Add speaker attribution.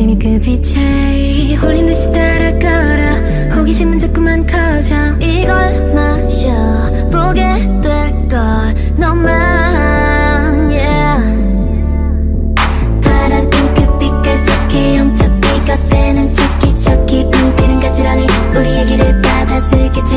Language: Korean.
Speaker 1: 비밀 그 빛에 홀린 듯이 따라가라 호기심은 자꾸만 커져. 이걸 마셔. 보게 될 걸. 너만 yeah. 파란 핑크빛깔 속에 엄청 삐걱대는 척기 척기 빙피는 가지런히 우리 얘기를 받아들겠지.